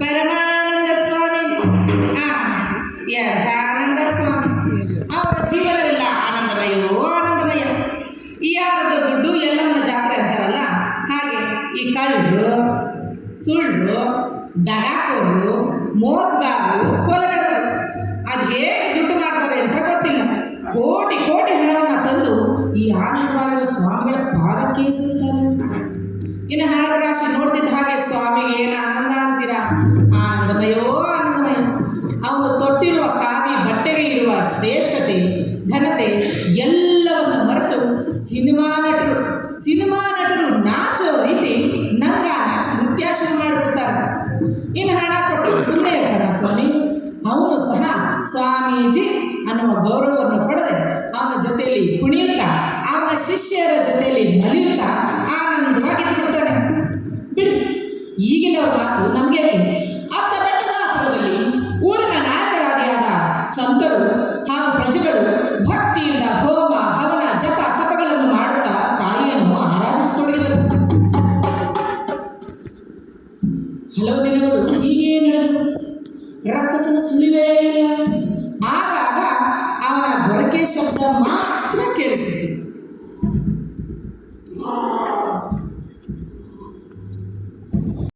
ಪರಮಾನಂದ ಸ್ವಾಮಿ ಯಥಾನಂದ ಸ್ವಾಮಿ ಅವರ ಜೀವನವೆಲ್ಲ ಆನಂದಮಯವೋ ಆನಂದಮಯ. ಯಾರದ್ದು ದುಡ್ಡು ಎಲ್ಲಮ್ಮನ ಜಾತ್ರೆ ಅಂತಾರಲ್ಲ, ಹಾಗೆ ಈ ಕಳ್ಳು, ಸುಳ್ಳು ದಗಾಕೋರು ಮೋಸಗಾರರು ಕೊಲೆಗಡರು ಅದು ಹೇಗೆ ದುಡ್ಡು ಮಾಡ್ತಾರೆ ಅಂತ ಗೊತ್ತಿಲ್ಲ. ಕೋಟಿ ಕೋಟಿ ಹಣವನ್ನು ತಂದು ಈ ಆನಂದವಾಗಿರುವ ಸ್ವಾಮಿಗಳ ಪಾದಕ್ಕೆ ಸುತ್ತಾರೆ ಇನ್ನು ಹಣದ ರಾಶಿ ನೋಡ್ತಿದ್ದ ಹಾಗೆ ಸ್ವಾಮಿಗೆ ಏನು ಆನಂದ ಅಂತೀರಾ? ಆನಂದಮಯೋ, ಆನಂದಮಯ. ಅವನು ತೊಟ್ಟಿರುವ ಕಾವಿ, ಬಟ್ಟೆಗೆ ಇರುವ ಶ್ರೇಷ್ಠತೆ, ಘನತೆ, ಎಲ್ಲವನ್ನು ಮರೆತು ಸಿನಿಮಾ ನಟರು ಸಿನಿಮಾ ನಟರು ನಾಚೋ ರೀತಿ ನಂಗ ನಾಚ, ನೃತ್ಯ ಶುರು ಮಾಡಿಬಿಡ್ತಾರೆ ಇನ್ನು ಹಣ ಕೊಟ್ಟು ಸುಮ್ಮನೆ ಇರ್ತಾನ ಸ್ವಾಮಿ? ಅವನು ಸಹ ಸ್ವಾಮೀಜಿ ಅನ್ನುವ ಗೌರವವನ್ನು ಪಡೆದೆ. ಅವನ ಜೊತೆಯಲ್ಲಿ ಕುಣಿಯುತ್ತಾ, ಅವನ ಶಿಷ್ಯರ ಜೊತೆಯಲ್ಲಿ ನಲಿಯುತ್ತಾ ಈಗಿನವ್ರ ಮಾತು ನಮಗೆ ಅತ್ತ ಬೆಟ್ಟದ ಹಬ್ಬದಲ್ಲಿ ಊರಿನ ನಾಯಕರಾದಿಯಾದ ಸಂತರು ಹಾಗೂ ಪ್ರಜೆಗಳು ಭಕ್ತಿಯಿಂದ ಹೋಮ, ಹವನ, ಜಪ, ತಪಗಳನ್ನು ಮಾಡುತ್ತಾ ತಾಯಿಯನ್ನು ಆರಾಧಿಸತೊಡಗಿದರು ಹಲವು ದಿನಗಳು ಹೀಗೆ ನಡೆದವು. ರಕ್ಕಸನ ಸುಳಿವೇ ಇಲ್ಲ. ಆಗಾಗ ಅವನ ಗೊರಕೆ ಶಬ್ದ ಮಾತ್ರ ಕೇಳಿಸಿತು.